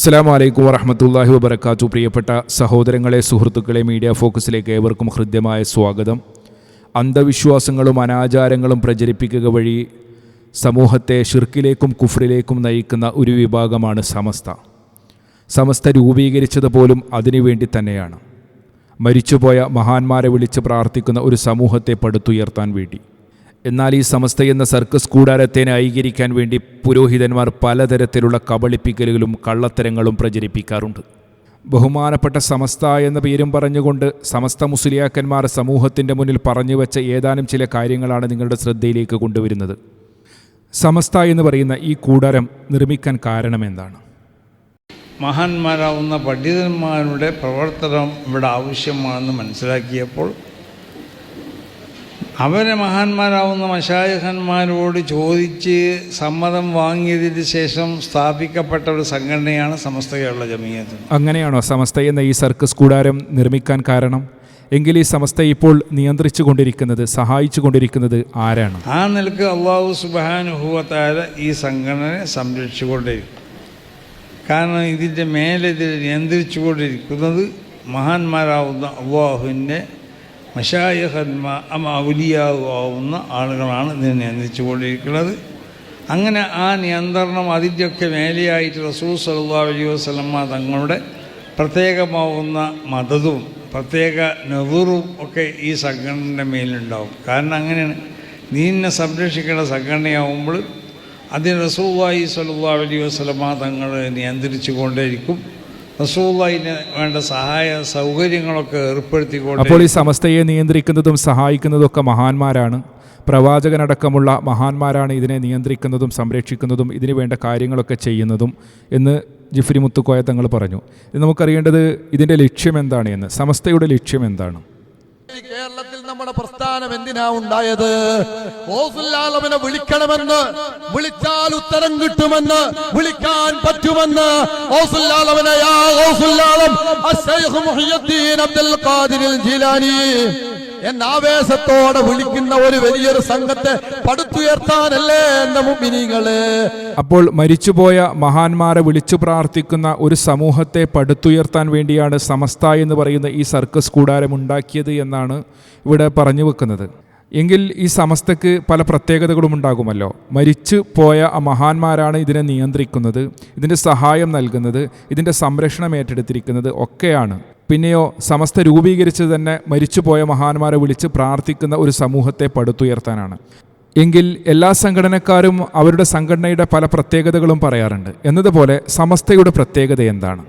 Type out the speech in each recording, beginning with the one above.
അസ്സാം വലൈക്കും വറഹമത്തല്ലാഹി വബർക്കാത്തു പ്രിയപ്പെട്ട സഹോദരങ്ങളെ സുഹൃത്തുക്കളെ മീഡിയ ഫോക്കസിലേക്ക് ഏവർക്കും ഹൃദ്യമായ സ്വാഗതം. അന്ധവിശ്വാസങ്ങളും അനാചാരങ്ങളും പ്രചരിപ്പിക്കുക വഴി സമൂഹത്തെ ഷിർക്കിലേക്കും കുഫറിലേക്കും നയിക്കുന്ന ഒരു വിഭാഗമാണ് സമസ്ത. സമസ്ത രൂപീകരിച്ചത് പോലും അതിനുവേണ്ടി തന്നെയാണ്. മരിച്ചുപോയ മഹാന്മാരെ വിളിച്ച് പ്രാർത്ഥിക്കുന്ന ഒരു സമൂഹത്തെ പടുത്തുയർത്താൻ വേണ്ടി. എന്നാൽ ഈ സമസ്ത എന്ന സർക്കസ് കൂടാരത്തെ ന്യായീകരിക്കാൻ വേണ്ടി പുരോഹിതന്മാർ പലതരത്തിലുള്ള കബളിപ്പിക്കലുകളും കള്ളത്തരങ്ങളും പ്രചരിപ്പിക്കാറുണ്ട്. ബഹുമാനപ്പെട്ട സമസ്ത എന്ന പേരും പറഞ്ഞുകൊണ്ട് സമസ്ത മുസ്ലിയാക്കന്മാർ സമൂഹത്തിന്റെ മുന്നിൽ പറഞ്ഞു വെച്ച ഏതാനും ചില കാര്യങ്ങളാണ് നിങ്ങളുടെ ശ്രദ്ധയിലേക്ക് കൊണ്ടുവരുന്നത്. സമസ്ത എന്ന് പറയുന്ന ഈ കൂടാരം നിർമ്മിക്കാൻ കാരണം എന്താണ്? മഹാന്മാരാവുന്ന പണ്ഡിതന്മാരുടെ പ്രവർത്തനം ഇവിടെ ആവശ്യമാണെന്ന് മനസ്സിലാക്കിയപ്പോൾ അവരെ മഹാന്മാരാവുന്ന മഷായഹന്മാരോട് ചോദിച്ച് സമ്മതം വാങ്ങിയതിന് ശേഷം സ്ഥാപിക്കപ്പെട്ട ഒരു സംഘടനയാണ് സമസ്ത കേരള ജമീയത്ത്. അങ്ങനെയാണോ സമസ്ത എന്ന ഈ സർക്കസ് കൂടാരം നിർമ്മിക്കാൻ കാരണം? എങ്കിൽ ഈ സമസ്ത ഇപ്പോൾ നിയന്ത്രിച്ചു കൊണ്ടിരിക്കുന്നത് സഹായിച്ചു കൊണ്ടിരിക്കുന്നത് ആരാണ്? ആ നിലയ്ക്ക് അള്ളാഹു സുബാനുഭവത്തായ ഈ സംഘടനയെ സംരക്ഷിച്ചുകൊണ്ടിരിക്കും. കാരണം ഇതിന്റെ മേലെ ഇതിൽ നിയന്ത്രിച്ചുകൊണ്ടിരിക്കുന്നത് മഹാന്മാരാവുന്ന അള്ളാഹുവിന്റെ മഷായഹന്മാ ഔലിയാവുന്ന ആളുകളാണ് ഇതിനെ നിയന്ത്രിച്ചുകൊണ്ടിരിക്കുന്നത്. അങ്ങനെ ആ നിയന്ത്രണം അതിന്റെയൊക്കെ മേലെയായിട്ട് റസൂൽ സല്ലാ അലൈഹി വസ്ലമ്മ തങ്ങളുടെ പ്രത്യേകമാവുന്ന മതവും പ്രത്യേക നെറുറും ഒക്കെ ഈ സംഘടനയുടെ മേലുണ്ടാവും കാരണം അങ്ങനെയാണ്. നീന്നെ സംരക്ഷിക്കേണ്ട സംഘടനയാവുമ്പോൾ അതിന് റസൂവായി സല്ലാ അലൈഹി വസ്ലമ തങ്ങൾ നിയന്ത്രിച്ചു കൊണ്ടേയിരിക്കും റസൂല്ലായിന് വേണ്ട സഹായ സൗകര്യങ്ങളൊക്കെ ഏർപ്പെടുത്തിക്കൊണ്ട് അപ്പോൾ ഈ സമസ്തയെ നിയന്ത്രിക്കുന്നതും സഹായിക്കുന്നതും ഒക്കെ മഹാന്മാരാണ്. പ്രവാചകനടക്കമുള്ള മഹാന്മാരാണ് ഇതിനെ നിയന്ത്രിക്കുന്നതും സംരക്ഷിക്കുന്നതും ഇതിനു വേണ്ട കാര്യങ്ങളൊക്കെ ചെയ്യുന്നതും എന്ന് ജിഫ്രി മുത്തുക്കോയ തങ്ങൾ പറഞ്ഞു. ഇത് നമുക്കറിയേണ്ടത് ഇതിന്റെ ലക്ഷ്യം എന്താണ് എന്ന് സമസ്തയുടെ ലക്ഷ്യം എന്താണ്? കേരളത്തിൽ നമ്മുടെ പ്രസ്ഥാനം എന്തിനാ ഉണ്ടായത്? ഓസുല്ലാലവനെ വിളിക്കണമെന്ന് വിളിച്ചാൽ ഉത്തരം കിട്ടുമെന്ന് വിളിക്കാൻ പറ്റുമെന്ന് ഓസുല്ലാലവനെ ഓസുല്ലാലം എന്ന ആവേശത്തോടെ വിളിക്കുന്ന ഒരു വലിയൊരു സംഘത്തെ പടുത്തുയർത്താനല്ലേ എന്ന മുമ്പിനിങ്ങൾ അപ്പോൾ മരിച്ചുപോയ മഹാന്മാരെ വിളിച്ചു പ്രാർത്ഥിക്കുന്ന ഒരു സമൂഹത്തെ പടുത്തുയർത്താൻ വേണ്ടിയാണ് സമസ്ത എന്ന് പറയുന്ന ഈ സർക്കസ് കൂടാരം ഉണ്ടാക്കിയത് എന്നാണ് ഇവിടെ പറഞ്ഞു വെക്കുന്നത്. എങ്കിൽ ഈ സമസ്തക്ക് പല പ്രത്യേകതകളും ഉണ്ടാകുമല്ലോ. മരിച്ചു പോയ ആ മഹാന്മാരാണ് ഇതിനെ നിയന്ത്രിക്കുന്നത് ഇതിന്റെ സഹായം നൽകുന്നത് ഇതിന്റെ സംരക്ഷണം ഏറ്റെടുത്തിരിക്കുന്നത് ഒക്കെയാണ്. പിന്നെയോ സമസ്ത രൂപീകരിച്ച് തന്നെ മരിച്ചുപോയ മഹാന്മാരെ വിളിച്ച് പ്രാർത്ഥിക്കുന്ന ഒരു സമൂഹത്തെ പടുത്തുയർത്താനാണ്. എങ്കിൽ എല്ലാ സംഘടനക്കാരും അവരുടെ സംഘടനയുടെ പല പ്രത്യേകതകളും പറയാറുണ്ട്. എന്നതുപോലെ സമസ്തയുടെ പ്രത്യേകത എന്താണ്?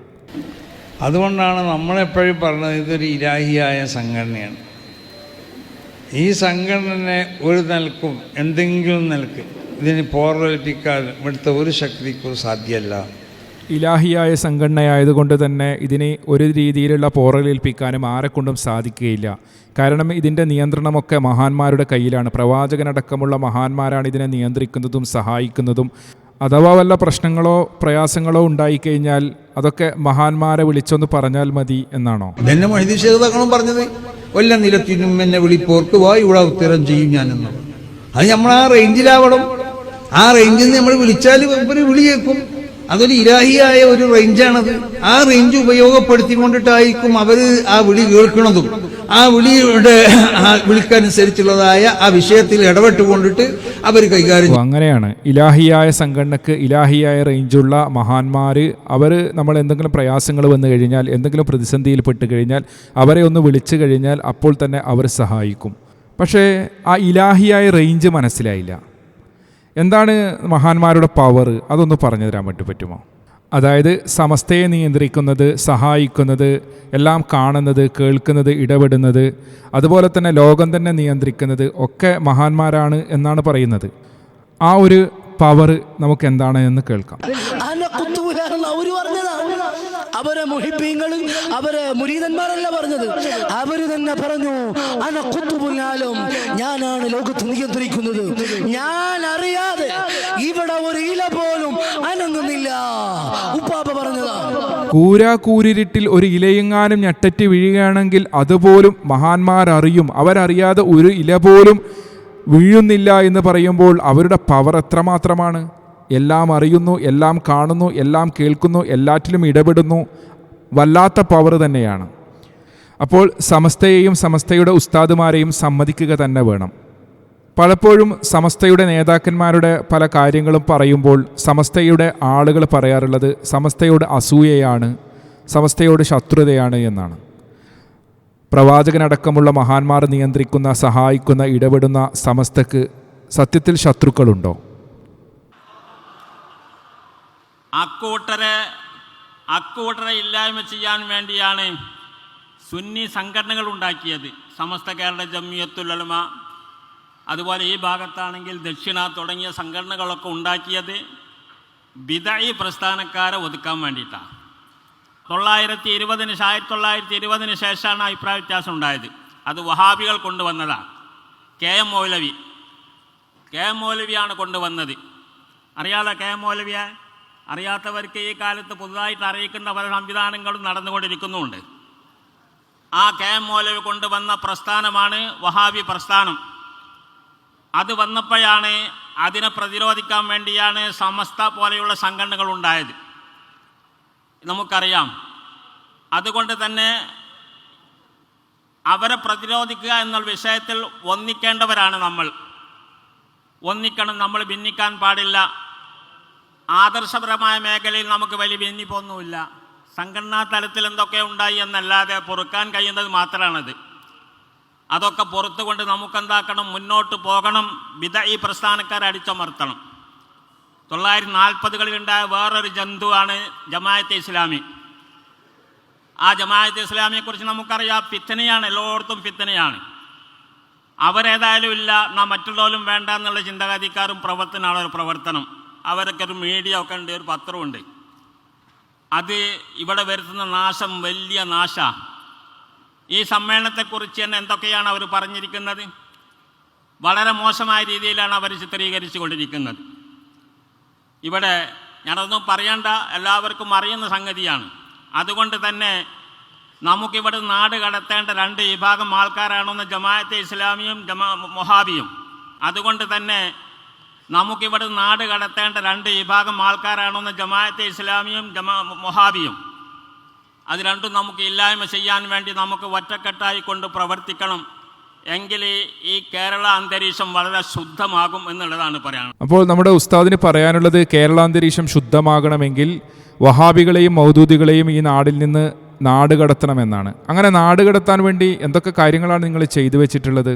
അതുകൊണ്ടാണ് നമ്മളെപ്പോഴും പറഞ്ഞത് ഇതൊരു ഇലാഹിയായ സംഘടനയാണ്. ഈ സംഘടന ഒരു നൽക്കും എന്തെങ്കിലും നിലയ്ക്ക് ഇതിന് പോറലേൽപ്പിക്കാൻ ഇവിടുത്തെ ഒരു ശക്തിക്കും സാധ്യമല്ല ഇലാഹിയായ സംഘടനയായതുകൊണ്ട് തന്നെ ഇതിനെ ഒരു രീതിയിലുള്ള പോറലേൽപ്പിക്കാനും ആരെക്കൊണ്ടും സാധിക്കുകയില്ല. കാരണം ഇതിന്റെ നിയന്ത്രണമൊക്കെ മഹാന്മാരുടെ കയ്യിലാണ്. പ്രവാചകനടക്കമുള്ള മഹാന്മാരാണ് ഇതിനെ നിയന്ത്രിക്കുന്നതും സഹായിക്കുന്നതും. അഥവാ വല്ല പ്രശ്നങ്ങളോ പ്രയാസങ്ങളോ ഉണ്ടായിക്കഴിഞ്ഞാൽ അതൊക്കെ മഹാന്മാരെ വിളിച്ചൊന്ന് പറഞ്ഞാൽ മതി എന്നാണോ? ഇതെന്നെ മൊഹിതീഷേതാക്കളും പറഞ്ഞത്. വല്ല നിലത്തിനും എന്നെ വിളിപ്പോർക്ക് വാ ഇവിടെ ഉത്തരം ചെയ്യും ഞാൻ ഞാനെന്ന്. അത് നമ്മൾ ആ റേഞ്ചിലാവണം ആ റേഞ്ചിൽ നിന്ന് നമ്മൾ വിളിച്ചാൽ വിളിയേക്കും അതൊരു ഇരാഹിയായ ഒരു റേഞ്ചാണത്. ആ റേഞ്ച് ഉപയോഗപ്പെടുത്തിക്കൊണ്ടിട്ടായിരിക്കും അവർ ആ വിളി കേൾക്കുന്നതും. ആ വിളിയുടെ ആ വിളിക്കനുസരിച്ചുള്ളതായ ആ വിഷയത്തിൽ ഇടപെട്ടുകൊണ്ടിട്ട് അവർ കൈകാര്യം അങ്ങനെയാണ്. ഇലാഹിയായ സംഘടനക്ക് ഇലാഹിയായ റേഞ്ചുള്ള മഹാന്മാർ അവർ നമ്മൾ എന്തെങ്കിലും പ്രയാസങ്ങൾ വന്നു കഴിഞ്ഞാൽ എന്തെങ്കിലും പ്രതിസന്ധിയിൽ പെട്ട് കഴിഞ്ഞാൽ അവരെ ഒന്ന് വിളിച്ചു കഴിഞ്ഞാൽ അപ്പോൾ തന്നെ അവർ സഹായിക്കും. പക്ഷേ ആ ഇലാഹിയായ റേഞ്ച് മനസ്സിലായില്ല. എന്താണ് മഹാന്മാരുടെ പവർ അതൊന്ന് പറഞ്ഞു തരാൻ വേണ്ടി പറ്റുമോ? അതായത് സമസ്തയെ നിയന്ത്രിക്കുന്നത് സഹായിക്കുന്നത് എല്ലാം കാണുന്നത് കേൾക്കുന്നത് ഇടപെടുന്നത് അതുപോലെ തന്നെ ലോകം തന്നെ നിയന്ത്രിക്കുന്നത് ഒക്കെ മഹാന്മാരാണ് എന്നാണ് പറയുന്നത്. ആ ഒരു പവർ നമുക്ക് എന്താണ് എന്ന് കേൾക്കാം. അവർ പറഞ്ഞതാണ് അവരെ മുരീതന്മാരല്ല പറഞ്ഞത്. അവർ തന്നെ പറഞ്ഞു അന കുത്തുപുല്ലാലും ഞാനാണ് ലോകത്ത് നിയന്ത്രിക്കുന്നത്. ഞാൻ അറിയാതെ ഇവിടെ ഒരു ഇല പോലും അനങ്ങുന്നില്ല. ഉപ്പാപ്പ കൂരാ കൂരിരിട്ടിൽ ഒരു ഇലയെങ്ങാനും ഞെട്ടറ്റ് വീഴുകയാണെങ്കിൽ അതുപോലും മഹാന്മാരറിയും. അവരറിയാതെ ഒരു ഇല പോലും വീഴുന്നില്ല എന്ന് പറയുമ്പോൾ അവരുടെ പവർ എത്രമാത്രമാണ്? എല്ലാം അറിയുന്നു എല്ലാം കാണുന്നു എല്ലാം കേൾക്കുന്നു എല്ലാറ്റിലും ഇടപെടുന്നു. വല്ലാത്ത പവർ തന്നെയാണ്. അപ്പോൾ സമസ്തയെയും സമസ്തയുടെ ഉസ്താദുമാരെയും സമ്മതിക്കുക തന്നെ വേണം. പലപ്പോഴും സമസ്തയുടെ നേതാക്കന്മാരുടെ പല കാര്യങ്ങളും പറയുമ്പോൾ സമസ്തയുടെ ആളുകൾ പറയാറുള്ളത് സമസ്തയോട് അസൂയയാണ് സമസ്തയോട് ശത്രുതയാണ് എന്നാണ്. പ്രവാചകനടക്കമുള്ള മഹാന്മാർ നിയന്ത്രിക്കുന്ന സഹായിക്കുന്ന ഇടപെടുന്ന സമസ്തക്ക് സത്യത്തിൽ ശത്രുക്കളുണ്ടോ? അക്കൂട്ടരെ അക്കൂട്ടരെ ഇല്ലായ്മ ചെയ്യാൻ വേണ്ടിയാണ് സുന്നി സംഘടനകൾ ഉണ്ടാക്കിയത്. സമസ്ത കേരള ജമിയത്തുലമ അതുപോലെ ഈ ഭാഗത്താണെങ്കിൽ ദക്ഷിണ തുടങ്ങിയ സംഘടനകളൊക്കെ ഉണ്ടാക്കിയത് ബിദായി പ്രസ്ഥാനക്കാരെ ഒതുക്കാൻ വേണ്ടിയിട്ടാണ്. തൊള്ളായിരത്തി ഇരുപതിന് ആയിരത്തി തൊള്ളായിരത്തി ഇരുപതിന് ശേഷമാണ് അഭിപ്രായ വ്യത്യാസം ഉണ്ടായത്. അത് വഹാബികൾ കൊണ്ടുവന്നതാണ്. K M Moulavi. K M മൗലവിയാണ് കൊണ്ടുവന്നത്. അറിയാലോ കെ എം മൗലവിയെ? അറിയാത്തവർക്ക് ഈ കാലത്ത് പുതുതായിട്ട് അറിയിക്കുന്ന പല സംവിധാനങ്ങളും നടന്നുകൊണ്ടിരിക്കുന്നുമുണ്ട് ആ കെ എം മൗലവി കൊണ്ടുവന്ന പ്രസ്ഥാനമാണ് വഹാബി പ്രസ്ഥാനം. അത് വന്നപ്പോഴാണ് അതിനെ പ്രതിരോധിക്കാൻ വേണ്ടിയാണ് സമസ്ത പോലെയുള്ള സംഘടനകൾ ഉണ്ടായത്. നമുക്കറിയാം. അതുകൊണ്ട് തന്നെ അവരെ പ്രതിരോധിക്കുക എന്ന വിഷയത്തിൽ ഒന്നിക്കേണ്ടവരാണ് നമ്മൾ. ഒന്നിക്കണം നമ്മൾ ഭിന്നിക്കാൻ പാടില്ല. ആദർശപരമായ മേഖലയിൽ നമുക്ക് വലിയ വെന്നിപ്പൊന്നുമില്ല സംഘടനാ തലത്തിൽ എന്തൊക്കെ ഉണ്ടായി എന്നല്ലാതെ പൊറുക്കാൻ കഴിയുന്നത് മാത്രമാണത്. അതൊക്കെ പുറത്തുകൊണ്ട് നമുക്കെന്താക്കണം? മുന്നോട്ട് പോകണം. വിധ ഈ പ്രസ്ഥാനക്കാരെ അടിച്ചമർത്തണം. തൊള്ളായിരത്തി നാൽപ്പതുകളിലുണ്ടായ വേറൊരു ജന്തുവാണ് ജമായത്തെ ഇസ്ലാമി. ആ ജമായത്ത് ഇസ്ലാമിയെക്കുറിച്ച് നമുക്കറിയാം. ഫിത്തനയാണ്. എല്ലായിടത്തും ഫിത്തനയാണ്. അവരേതായാലും ഇല്ല. നാം മറ്റുള്ളവരും വേണ്ട എന്നുള്ള ചിന്താഗതിക്കാരും പ്രവർത്തനമാണ് ഒരു പ്രവർത്തനം. അവരൊക്കെ ഒരു മീഡിയ ഒക്കെ ഉണ്ട് ഒരു പത്രമുണ്ട് അത് ഇവിടെ വരുത്തുന്ന നാശം വലിയ നാശ. ഈ സമ്മേളനത്തെക്കുറിച്ച് തന്നെ എന്തൊക്കെയാണ് അവർ പറഞ്ഞിരിക്കുന്നത്? വളരെ മോശമായ രീതിയിലാണ് അവർ ചിത്രീകരിച്ചു കൊണ്ടിരിക്കുന്നത് ഇവിടെ ഞാനതൊന്നും പറയേണ്ട എല്ലാവർക്കും അറിയുന്ന സംഗതിയാണ്. അതുകൊണ്ട് തന്നെ നമുക്കിവിടെ നാട് കടത്തേണ്ട രണ്ട് വിഭാഗം ആൾക്കാരാണെന്ന് ജമാഅത്തെ ഇസ്ലാമിയും ജമാ മൊഹാബിയും. അതുകൊണ്ട് തന്നെ നമുക്കിവിടെ നാട് കടത്തേണ്ട രണ്ട് വിഭാഗം ആൾക്കാരാണെന്ന് ജമാഅത്തെ ഇസ്ലാമിയും ജമാ മൊഹാബിയും. അത് രണ്ടും നമുക്ക് ഇല്ലായ്മ ചെയ്യാൻ വേണ്ടി നമുക്ക് ഒറ്റക്കെട്ടായി കൊണ്ട് പ്രവർത്തിക്കണം. എങ്കിൽ ഈ കേരള അന്തരീക്ഷം വളരെ ശുദ്ധമാകും എന്നുള്ളതാണ് പറയാനുള്ളത്. അപ്പോൾ നമ്മുടെ ഉസ്താദിന് പറയാനുള്ളത് കേരള അന്തരീക്ഷം ശുദ്ധമാകണമെങ്കിൽ വഹാബികളെയും മൗദൂദികളെയും ഈ നാടിൽ നിന്ന് നാട് കടത്തണമെന്നാണ് അങ്ങനെ നാട് കടത്താൻ വേണ്ടി എന്തൊക്കെ കാര്യങ്ങളാണ് നിങ്ങൾ ചെയ്തു വെച്ചിട്ടുള്ളത്?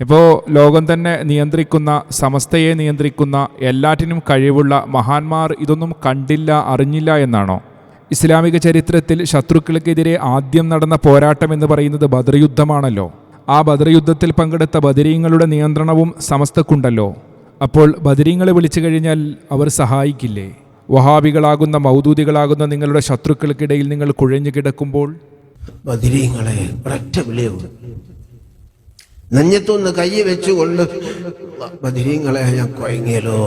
ഇപ്പോൾ ലോകം തന്നെ നിയന്ത്രിക്കുന്ന സമസ്തയെ നിയന്ത്രിക്കുന്ന എല്ലാറ്റിനും കഴിവുള്ള മഹാന്മാർ ഇതൊന്നും കണ്ടില്ല അറിഞ്ഞില്ല എന്നാണോ? ഇസ്ലാമിക ചരിത്രത്തിൽ ശത്രുക്കൾക്കെതിരെ ആദ്യം നടന്ന പോരാട്ടം എന്ന് പറയുന്നത് ബദർ യുദ്ധമാണല്ലോ ആ ബദർ യുദ്ധത്തിൽ പങ്കെടുത്ത ബദരീങ്ങളുടെ നിയന്ത്രണവും സമസ്തക്കുണ്ടല്ലോ. അപ്പോൾ ബദരീങ്ങളെ വിളിച്ചു കഴിഞ്ഞാൽ അവർ സഹായിക്കില്ലേ? വഹാബികളാകുന്ന മൗദൂദികളാകുന്ന നിങ്ങളുടെ ശത്രുക്കൾക്കിടയിൽ നിങ്ങൾ കുഴഞ്ഞു കിടക്കുമ്പോൾ? ബദരീങ്ങളെ ഒരൊറ്റ വിളിയുള്ളൂ നെഞ്ഞത്തൊന്ന് കൈ വെച്ചുകൊണ്ട് മധുരീങ്ങളെ ഞാൻ കുഴങ്ങിയല്ലോ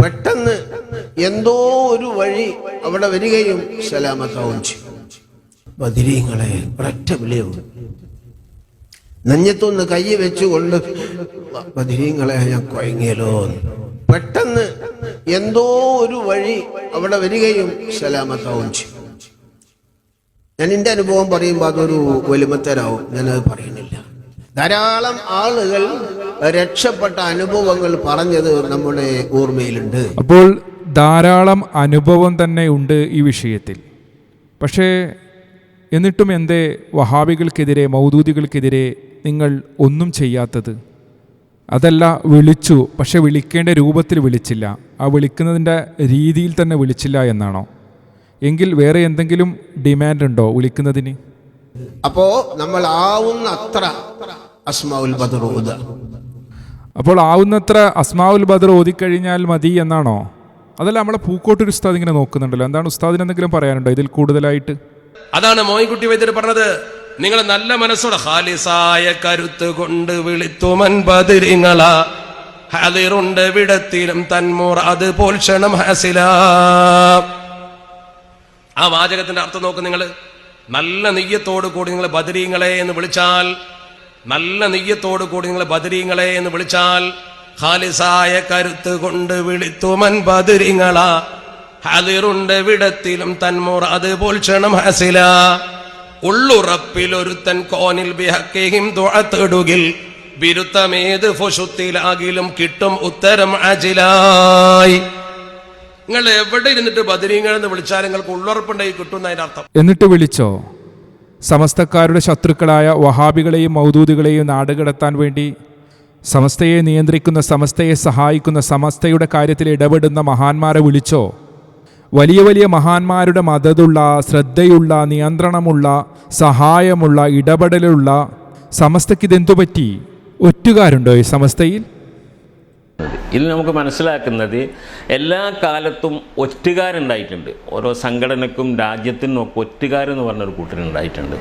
പെട്ടെന്ന് എന്തോ ഒരു വഴി അവിടെ വരികയും സലാമത്താവും ചെയ്യും ബദിരീങ്ങളെ ഒരൊറ്റ വിളിയും നെഞ്ഞത്തൊന്ന് കൈ വെച്ചുകൊണ്ട് മധുരീങ്ങളെ ഞാൻ കുഴങ്ങിയല്ലോ പെട്ടെന്ന് എന്തോ ഒരു വഴി അവിടെ വരികയും സലാമത്താവും ചെയ്യും ഞാൻ എന്റെ അനുഭവം പറയുമ്പോൾ അതൊരു വലിമത്തരാവും ഞാനത് പറയുന്നില്ല. ധാരാളം ആളുകൾ രക്ഷപ്പെട്ട അനുഭവങ്ങൾ പറഞ്ഞത് നമ്മുടെ ഓർമ്മയിലുണ്ട്. അപ്പോൾ ധാരാളം അനുഭവം തന്നെ ഉണ്ട് ഈ വിഷയത്തിൽ. പക്ഷേ എന്നിട്ടും എന്തേ വഹാബികൾക്കെതിരെ മൗദൂദികൾക്കെതിരെ നിങ്ങൾ ഒന്നും ചെയ്യാത്തത്? അതല്ല വിളിച്ചു പക്ഷെ വിളിക്കേണ്ട രൂപത്തിൽ വിളിച്ചില്ല. ആ വിളിക്കുന്നതിന്റെ രീതിയിൽ തന്നെ വിളിച്ചില്ല എന്നാണോ? എങ്കിൽ വേറെ എന്തെങ്കിലും ഡിമാൻഡ് ഉണ്ടോ വിളിക്കുന്നതിന്? അപ്പോ നമ്മൾ ആവുന്ന അത്ര അസ്മാവുൽ ബദർ ഓതുക അപ്പോൾ ആവുന്നത്ര അസ്മാവുൽ ബദർ ഓതിക്കഴിഞ്ഞാൽ മതി എന്നാണോ? അതല്ല നമ്മളെ പൂക്കോട്ടൊരു ഉസ്താദ് ഇങ്ങനെ നോക്കുന്നുണ്ടല്ലോ. എന്താണ് ഉസ്താദിന് എന്തെങ്കിലും പറയാനുണ്ടോ ഇതിൽ കൂടുതലായിട്ട്? അതാണ് മോയിൻകുട്ടി വൈദ്യർ പറഞ്ഞത്. നിങ്ങൾ നല്ല മനസ്സോടെ ഹാലിസായ കരുത്ത് കൊണ്ട് വിളിത്തുമൻ ബദിരിങ്ങള. ഹതിറുണ്ട് വിടത്തിലും തന്മൂർ അത് പോൽഷണം ഹസില. ആ വാചകത്തിന്റെ അർത്ഥം നോക്ക് നിങ്ങൾ നല്ല നെയ്യത്തോടു കൂടി നിങ്ങൾ ബദരീങ്ങളെ എന്ന് വിളിച്ചാൽ നല്ല നെയ്യത്തോടു കൂടി നിങ്ങൾ ബദരീങ്ങളെ എന്ന് വിളിച്ചാൽ ഹാലിസായ കരുത്ത് കൊണ്ട് വിളിത്തുമൻ ബദരിങ്ങള. ഹതിറുണ്ട് വിടത്തിലും തന്മുറ പോൽ ക്ഷണം ഹസില. ഉള്ളുറപ്പിൽ ഒരുത്തൻ കോനിൽ ബിഹക്കേഹിം തുഴത്തിടുകിൽ ബിരുത്തമേത് ഫുഷുത്തിലാകിലും കിട്ടും ഉത്തരം അജിലായി. നിങ്ങൾ എവിടെ ഇരുന്നിട്ട് ബദരീങ്ങൾ എന്ന് വിളിച്ചാൽ നിങ്ങൾക്ക് ഉള്ളുറപ്പുണ്ടായി കിട്ടും അർത്ഥം എന്നിട്ട് വിളിച്ചോ? സമസ്തക്കാരുടെ ശത്രുക്കളായ വഹാബികളെയും മൗദൂദികളെയും നാടുകടത്താൻ വേണ്ടി സമസ്തയെ നിയന്ത്രിക്കുന്ന സമസ്തയെ സഹായിക്കുന്ന സമസ്തയുടെ കാര്യത്തിൽ ഇടപെടുന്ന മഹാന്മാരെ വിളിച്ചോ? വലിയ വലിയ മഹാന്മാരുടെ മതതുള്ള ശ്രദ്ധയുള്ള നിയന്ത്രണമുള്ള സഹായമുള്ള ഇടപെടലുള്ള സമസ്തയ്ക്ക് ഇതെന്തു പറ്റി? ഒറ്റുകാരുണ്ടോ ഈ സമസ്തയിൽ? ഇതിൽ നമുക്ക് മനസ്സിലാക്കുന്നത് എല്ലാ കാലത്തും ഒറ്റുകാരുണ്ടായിട്ടുണ്ട്. ഓരോ സംഘടനക്കും രാജ്യത്തിനും ഒക്കെ ഒറ്റുകാരെന്ന് പറഞ്ഞൊരു കൂട്ടരുണ്ടായിട്ടുണ്ട്.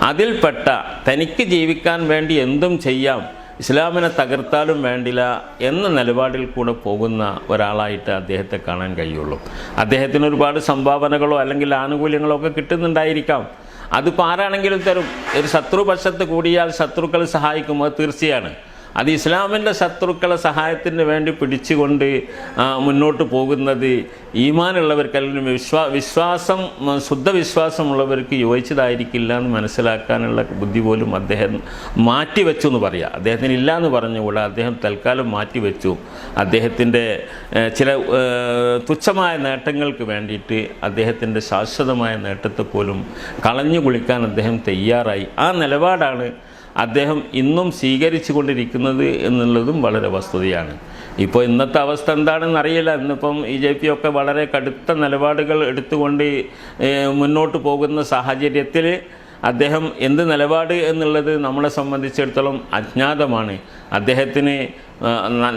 അതിൽപ്പെട്ട തനിക്ക് ജീവിക്കാൻ വേണ്ടി എന്തും ചെയ്യാം ഇസ്ലാമിനെ തകർത്താലും വേണ്ടില്ല എന്ന നിലപാടിൽ കൂടെ പോകുന്ന ഒരാളായിട്ട് അദ്ദേഹത്തെ കാണാൻ കഴിയുള്ളൂ. അദ്ദേഹത്തിന് ഒരുപാട് സംഭാവനകളോ അല്ലെങ്കിൽ ആനുകൂല്യങ്ങളോ ഒക്കെ കിട്ടുന്നുണ്ടായിരിക്കാം. അതിപ്പോൾ ആരാണെങ്കിലും തരും. ഒരു ശത്രുപക്ഷത്ത് കൂടിയാൽ ശത്രുക്കൾ സഹായിക്കും. അത് തീർച്ചയാണ്. അത് ഇസ്ലാമിന്റെ ശത്രുക്കളെ സഹായത്തിന് വേണ്ടി പിടിച്ചുകൊണ്ട് മുന്നോട്ട് പോകുന്നത് ഈമാനുള്ളവർക്ക് അല്ലെങ്കിൽ വിശ്വാ വിശ്വാസം ശുദ്ധ വിശ്വാസമുള്ളവർക്ക് യോജിച്ചതായിരിക്കില്ല എന്ന് മനസ്സിലാക്കാനുള്ള ബുദ്ധി പോലും അദ്ദേഹം മാറ്റിവെച്ചു എന്ന് പറയാം. അദ്ദേഹത്തിന് ഇല്ല എന്ന് പറഞ്ഞുകൂടെ അദ്ദേഹം തൽക്കാലം മാറ്റിവെച്ചു. അദ്ദേഹത്തിന്റെ ചില തുച്ഛമായ നേട്ടങ്ങൾക്ക് വേണ്ടിയിട്ട് അദ്ദേഹത്തിന്റെ ശാശ്വതമായ നേട്ടത്തെ പോലും കളഞ്ഞു കുളിക്കാൻ അദ്ദേഹം തയ്യാറായി. ആ നിലപാടാണ് അദ്ദേഹം ഇന്നും സ്വീകരിച്ചു കൊണ്ടിരിക്കുന്നത് എന്നുള്ളതും വളരെ വസ്തുതയാണ്. ഇപ്പോൾ ഇന്നത്തെ അവസ്ഥ എന്താണെന്ന് അറിയില്ല. ഇന്നിപ്പം ഇ ജെ പി ഒക്കെ വളരെ കടുത്ത നിലപാടുകൾ എടുത്തുകൊണ്ട് മുന്നോട്ട് പോകുന്ന സാഹചര്യത്തിൽ അദ്ദേഹം എന്ത് നിലപാട് എന്നുള്ളത് നമ്മളെ സംബന്ധിച്ചിടത്തോളം അജ്ഞാതമാണ്. അദ്ദേഹത്തിന്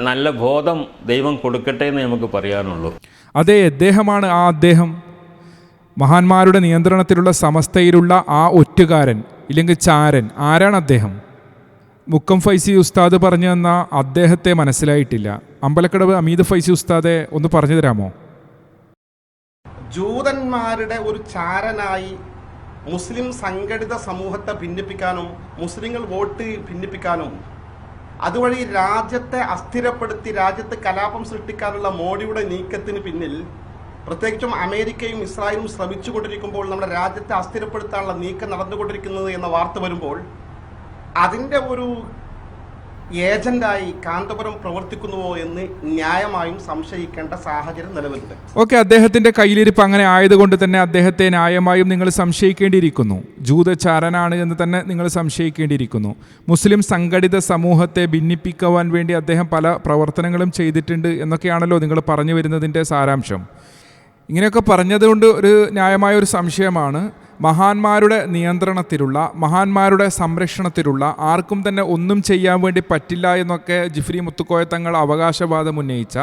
നല്ല ബോധം ദൈവം കൊടുക്കട്ടെ എന്ന് നമുക്ക് പറയാനുള്ളൂ. അതെ അദ്ദേഹമാണ് ആ അദ്ദേഹം. മഹാന്മാരുടെ നിയന്ത്രണത്തിലുള്ള സമസ്തയിലുള്ള ആ ഒറ്റുകാരൻ. ഇല്ലെങ്കിൽ ചാരൻ ആരാണ് അദ്ദേഹം? മുക്കം ഫൈസി ഉസ്താദ് പറഞ്ഞു തന്ന അദ്ദേഹത്തെ മനസ്സിലായിട്ടില്ല. അമ്പലക്കടവ് അമീദ് ഫൈസി ഉസ്താദെ ഒന്ന് പറഞ്ഞു തരാമോ? ജൂതന്മാരുടെ ഒരു ചാരനായി മുസ്ലിം സംഘടിത സമൂഹത്തെ ഭിന്നിപ്പിക്കാനും മുസ്ലിങ്ങൾ വോട്ട് ഭിന്നിപ്പിക്കാനും അതുവഴി രാജ്യത്തെ അസ്ഥിരപ്പെടുത്തി രാജ്യത്ത് കലാപം സൃഷ്ടിക്കാനുള്ള മോഡിയുടെ നീക്കത്തിന് പിന്നിൽ പ്രത്യേകിച്ചും അമേരിക്കയും ഇസ്രായേലും ശ്രമിച്ചുകൊണ്ടിരിക്കുമ്പോൾ നമ്മുടെ രാജ്യത്തെ അസ്ഥിരപ്പെടുത്താനുള്ള നീക്കം നടന്നുകൊണ്ടിരിക്കുന്നത് എന്ന വാർത്ത വരുമ്പോൾ അതിന്റെ ഒരു ഏജന്റായി കാന്തപുരം പ്രവർത്തിക്കുന്നുവോ എന്ന് ന്യായമായും സംശയിക്കേണ്ട സാഹചര്യം നിലവിലുണ്ട്. ഓക്കെ അദ്ദേഹത്തിന്റെ കയ്യിലിരിപ്പ് അങ്ങനെ ആയതുകൊണ്ട് തന്നെ അദ്ദേഹത്തെ ന്യായമായും നിങ്ങൾ സംശയിക്കേണ്ടിയിരിക്കുന്നു. ജൂതചാരനാണ് എന്ന് തന്നെ നിങ്ങൾ സംശയിക്കേണ്ടിയിരിക്കുന്നു. മുസ്ലിം സംഘടിത സമൂഹത്തെ ഭിന്നിപ്പിക്കുവാൻ വേണ്ടി അദ്ദേഹം പല പ്രവർത്തനങ്ങളും ചെയ്തിട്ടുണ്ട് എന്നൊക്കെയാണല്ലോ നിങ്ങൾ പറഞ്ഞു വരുന്നതിന്റെ സാരാംശം. ഇങ്ങനെയൊക്കെ പറഞ്ഞതുകൊണ്ട് ഒരു ന്യായമായ ഒരു സംശയമാണ്. മഹാന്മാരുടെ നിയന്ത്രണത്തിലുള്ള മഹാന്മാരുടെ സംരക്ഷണത്തിലുള്ള ആർക്കും തന്നെ ഒന്നും ചെയ്യാൻ വേണ്ടി പറ്റില്ല എന്നൊക്കെ ജിഫ്രി മുത്തുക്കോയ തങ്ങൾ അവകാശവാദം ഉന്നയിച്ച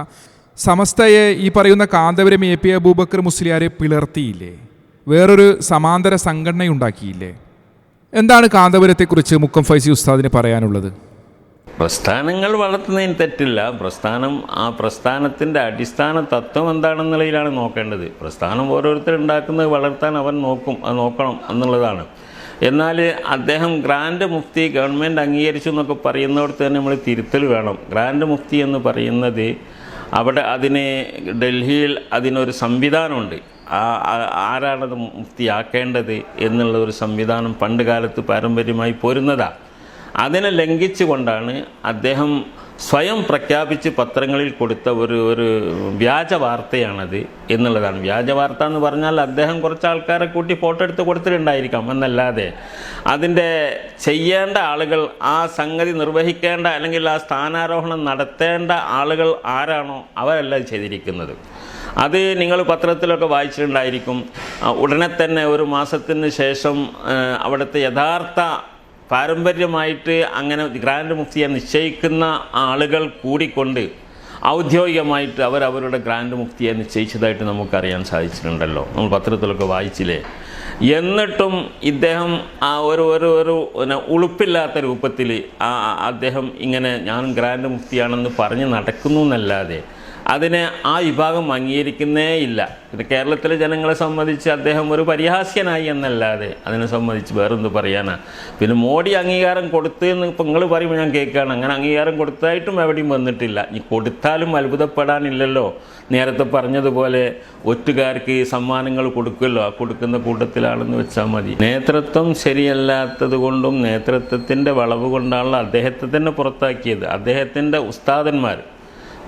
സമസ്തയെ ഈ പറയുന്ന കാന്തപുരം എ പി അബൂബക്കർ മുസ്ലിയാരെ പിളർത്തിയില്ലേ? വേറൊരു സമാന്തര സംഘടനയുണ്ടാക്കിയില്ലേ? എന്താണ് കാന്തപുരത്തെക്കുറിച്ച് മുക്കം ഫൈസി ഉസ്താദിന് പറയാനുള്ളത്? പ്രസ്ഥാനങ്ങൾ വളർത്തുന്നതിന് തെറ്റില്ല. പ്രസ്ഥാനം ആ പ്രസ്ഥാനത്തിന്റെ അടിസ്ഥാന തത്വം എന്താണെന്നുള്ളതിലാണ് നോക്കേണ്ടത്. പ്രസ്ഥാനം ഓരോരുത്തർ ഉണ്ടാക്കുന്നത് വളർത്താൻ അവൻ നോക്കും അത് നോക്കണം എന്നുള്ളതാണ്. എന്നാൽ അദ്ദേഹം ഗ്രാൻഡ് മുഫ്തി ഗവൺമെന്റ് അംഗീകരിച്ചു എന്നൊക്കെ പറയുന്നിടത്ത് തന്നെ നമ്മൾ തിരുത്തൽ വേണം. ഗ്രാൻഡ് മുഫ്തി എന്ന് പറയുന്നത് അവിടെ അതിന് ഡൽഹിയിൽ അതിനൊരു സംവിധാനമുണ്ട്. ആരാണത് മുഫ്തിയാക്കേണ്ടത് എന്നുള്ള ഒരു സംവിധാനം പണ്ട് കാലത്ത് പാരമ്പര്യമായി പോരുന്നതാണ് അതിനെ ലംഘിച്ചുകൊണ്ടാണ് അദ്ദേഹം സ്വയം പ്രഖ്യാപിച്ച് പത്രങ്ങളിൽ കൊടുത്ത ഒരു ഒരു വ്യാജ വാർത്തയാണത് എന്നുള്ളതാണ്. വ്യാജ വാർത്ത എന്ന് പറഞ്ഞാൽ അദ്ദേഹം കുറച്ച് ആൾക്കാരെ കൂട്ടി ഫോട്ടോ എടുത്ത് കൊടുത്തിട്ടുണ്ടായിരിക്കാം എന്നല്ലാതെ അതിന്റെ ചെയ്യേണ്ട ആളുകൾ ആ സംഗതി നിർവഹിക്കേണ്ട അല്ലെങ്കിൽ ആ സ്ഥാനാരോഹണം നടത്തേണ്ട ആളുകൾ ആരാണോ അവരല്ല ചെയ്തിരിക്കുന്നത്. അത് നിങ്ങൾ പത്രത്തിലൊക്കെ വായിച്ചിട്ടുണ്ടായിരിക്കും. ഉടനെ തന്നെ ഒരു മാസത്തിന് ശേഷം അവിടുത്തെ യഥാർത്ഥ പാരമ്പര്യമായിട്ട് അങ്ങനെ ഗ്രാൻഡ് മുഫ്തിയെ നിശ്ചയിക്കുന്ന ആളുകൾ കൂടിക്കൊണ്ട് ഔദ്യോഗികമായിട്ട് അവർ അവരുടെ ഗ്രാൻഡ് മുഫ്തിയെ നിശ്ചയിച്ചതായിട്ട് നമുക്കറിയാൻ സാധിച്ചിട്ടുണ്ടല്ലോ. നമ്മൾ പത്രത്തിലൊക്കെ വായിച്ചില്ലേ? എന്നിട്ടും ഇദ്ദേഹം ആ ഒരു ഒരു ഒരു ഉളുപ്പില്ലാത്ത രൂപത്തിൽ ആ അദ്ദേഹം ഇങ്ങനെ ഞാൻ ഗ്രാൻഡ് മുഫ്തിയാണെന്ന് പറഞ്ഞ് നടക്കുന്നു എന്നല്ലാതെ അതിനെ ആ വിഭാഗം അംഗീകരിക്കുന്നേ ഇല്ല. ഇത് കേരളത്തിലെ ജനങ്ങളെ സംബന്ധിച്ച് അദ്ദേഹം ഒരു പരിഹാസ്യനായി എന്നല്ലാതെ അതിനെ സംബന്ധിച്ച് വേറെന്ത് പറയാനാ? പിന്നെ മോഡി അംഗീകാരം കൊടുത്തു എന്ന് ഇപ്പം നിങ്ങൾ പറയുമ്പോൾ ഞാൻ കേൾക്കുകയാണ്. അങ്ങനെ അംഗീകാരം കൊടുത്തായിട്ടും എവിടെയും വന്നിട്ടില്ല. ഈ കൊടുത്താലും അത്ഭുതപ്പെടാനില്ലല്ലോ. നേരത്തെ പറഞ്ഞതുപോലെ ഒറ്റുകാർക്ക് സമ്മാനങ്ങൾ കൊടുക്കുമല്ലോ. ആ കൊടുക്കുന്ന കൂട്ടത്തിലാണെന്ന് വെച്ചാൽ മതി. നേതൃത്വം ശരിയല്ലാത്തത് കൊണ്ടും നേതൃത്വത്തിന്റെ വളവ് കൊണ്ടാണല്ലോ അദ്ദേഹത്തെ തന്നെ പുറത്താക്കിയത്. അദ്ദേഹത്തിന്റെ ഉസ്താദന്മാർ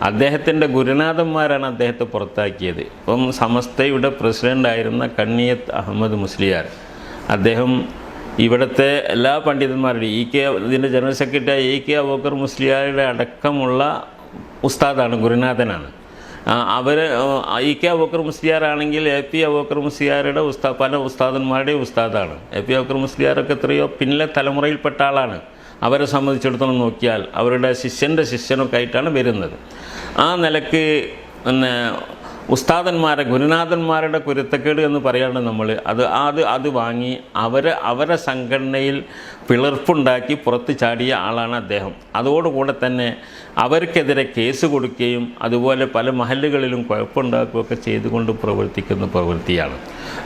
അദ്ദേഹത്തിന്റെ ഗുരുനാഥന്മാരാണ് അദ്ദേഹത്തെ പുറത്താക്കിയത്. ഇപ്പം സമസ്തയുടെ പ്രസിഡന്റായിരുന്ന കണ്ണിയത്ത് അഹമ്മദ് മുസ്ലിയാർ. അദ്ദേഹം ഇവിടുത്തെ എല്ലാ പണ്ഡിതന്മാരുടെയും ഇ കെ ഇതിന്റെ general secretary A K Abubakar മുസ്ലിയാരുടെ അടക്കമുള്ള ഉസ്താദാണ് ഗുരുനാഥനാണ്. അവർ ഇ കെ അബൂക്കർ മുസ്ലിയാറാണെങ്കിൽ എ പി അബൂക്കർ മുസ്ലിയാരുടെ ഉസ്താ പല ഉസ്താദന്മാരുടെയും ഉസ്താദാണ്. എ പി അബൂക്കർ മുസ്ലിയാറൊക്കെ എത്രയോ പിന്നിലെ തലമുറയിൽപ്പെട്ട ആളാണ്. അവരെ സംബന്ധിച്ചിടത്തോളം നോക്കിയാൽ അവരുടെ ശിഷ്യന്റെ ശിഷ്യനൊക്കെ ആയിട്ടാണ് വരുന്നത്. ആ നിലയ്ക്ക് പിന്നെ ഉസ്താദന്മാരെ ഗുരുനാഥന്മാരുടെ കുരുത്തക്കേട് എന്ന് പറയാണ് നമ്മൾ അത് അത് അത് വാങ്ങി അവരെ അവരെ സംഘടനയിൽ പിളർപ്പുണ്ടാക്കി പുറത്ത് ചാടിയ ആളാണ് അദ്ദേഹം. അതോടുകൂടെ തന്നെ അവർക്കെതിരെ കേസ് കൊടുക്കുകയും അതുപോലെ പല മഹല്ലുകളിലും കുഴപ്പമുണ്ടാക്കുകയൊക്കെ ചെയ്തുകൊണ്ട് പ്രവർത്തിക്കുന്ന പ്രവൃത്തിയാണ്.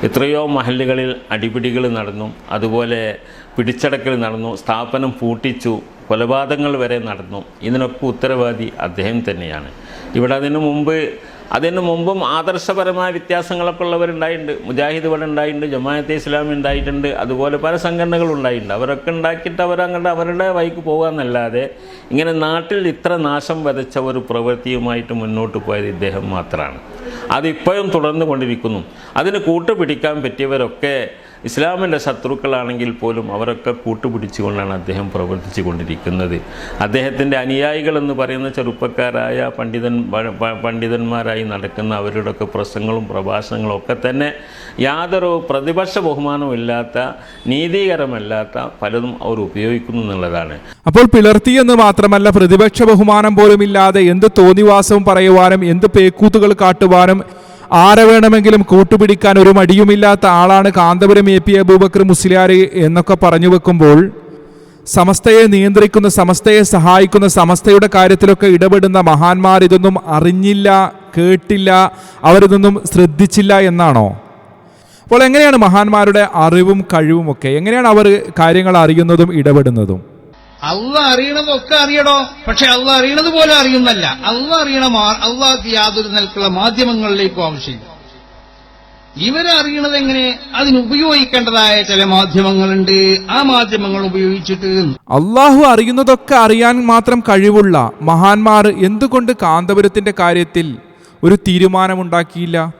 എത്രയോ മഹല്ലുകളിൽ അടിപിടികൾ നടന്നു. അതുപോലെ പിടിച്ചടക്കൽ നടന്നു സ്ഥാപനം പൂട്ടിച്ചു കൊലപാതകങ്ങൾ വരെ നടന്നു. ഇതിനൊക്കെ ഉത്തരവാദി അദ്ദേഹം തന്നെയാണ്. ഇവിടെ അതിനു മുമ്പ് അതിന് മുമ്പും ആദർശപരമായ വ്യത്യാസങ്ങളൊക്കെ ഉള്ളവരുണ്ടായിട്ടുണ്ട്. മുജാഹിദ് ഇവിടെ ഉണ്ടായിട്ടുണ്ട് ജമാഅത്തെ ഇസ്ലാമി ഉണ്ടായിട്ടുണ്ട് അതുപോലെ പല സംഘടനകളും ഉണ്ടായിട്ടുണ്ട്. അവരൊക്കെ ഉണ്ടാക്കിയിട്ട് അവരങ്ങോട്ട് അവരുടെ വൈക്ക് പോകാമെന്നല്ലാതെ ഇങ്ങനെ നാട്ടിൽ ഇത്ര നാശം വിതച്ച ഒരു പ്രവൃത്തിയുമായിട്ട് മുന്നോട്ട് പോയത് ഇദ്ദേഹം മാത്രമാണ് അതിപ്പോഴും തുടർന്നു കൊണ്ടിരിക്കുന്നു അതിന് കൂട്ടുപിടിക്കാൻ പറ്റിയവരൊക്കെ ഇസ്ലാമിന്റെ ശത്രുക്കളാണെങ്കിൽ പോലും അവരൊക്കെ കൂട്ടുപിടിച്ചുകൊണ്ടാണ് അദ്ദേഹം പ്രവർത്തിച്ചു കൊണ്ടിരിക്കുന്നത് അദ്ദേഹത്തിന്റെ അനുയായികളെന്ന് പറയുന്ന ചെറുപ്പക്കാരായ പണ്ഡിതൻ പണ്ഡിതന്മാരായി നടക്കുന്ന അവരുടെയൊക്കെ പ്രസംഗങ്ങളും പ്രഭാഷണങ്ങളും ഒക്കെ തന്നെ യാതൊരു പ്രതിപക്ഷ ബഹുമാനവും ഇല്ലാത്ത നീതീകരമല്ലാത്ത പലതും അവർ ഉപയോഗിക്കുന്നു എന്നുള്ളതാണ്. അപ്പോൾ പിളർത്തി എന്ന് മാത്രമല്ല പ്രതിപക്ഷ ബഹുമാനം പോലും ഇല്ലാതെ എന്ത് തോന്നിവാസവും പറയുവാനും എന്ത് പേക്കൂത്തുകൾ കാട്ടുവാനും ആരെ വേണമെങ്കിലും കൂട്ടുപിടിക്കാൻ ഒരു മടിയുമില്ലാത്ത ആളാണ് കാന്തപുരം എ പി അബൂബക്കർ മുസ്ലിയാർ എന്നൊക്കെ പറഞ്ഞു വെക്കുമ്പോൾ സമസ്തയെ നിയന്ത്രിക്കുന്ന സമസ്തയെ സഹായിക്കുന്ന സമസ്തയുടെ കാര്യത്തിലൊക്കെ ഇടപെടുന്ന മഹാന്മാർ ഇതൊന്നും അറിഞ്ഞില്ല കേട്ടില്ല അവരിതൊന്നും ശ്രദ്ധിച്ചില്ല എന്നാണോ? അപ്പോൾ എങ്ങനെയാണ് മഹാന്മാരുടെ അറിവും കഴിവുമൊക്കെ എങ്ങനെയാണ് അവർ കാര്യങ്ങൾ അറിയുന്നതും ഇടപെടുന്നതും? അള്ള അറിയണതൊക്കെ അറിയടോ. പക്ഷെ അള്ള അറിയണത് പോലെ അറിയുന്നല്ല. അള്ള അറിയണ അള്ളാഹ് യാതൊരു നിലക്കുള്ള മാധ്യമങ്ങളിലേക്കും ആവശ്യമില്ല. ഇവരറിയണത് എങ്ങനെ അതിനുപയോഗിക്കേണ്ടതായ ചില മാധ്യമങ്ങളുണ്ട്. ആ മാധ്യമങ്ങൾ ഉപയോഗിച്ചിട്ട് അള്ളാഹു അറിയുന്നതൊക്കെ അറിയാൻ മാത്രം കഴിവുള്ള മഹാന്മാർ എന്തുകൊണ്ട് കാന്തപുരത്തിന്റെ കാര്യത്തിൽ ഒരു തീരുമാനമുണ്ടാക്കിയില്ല?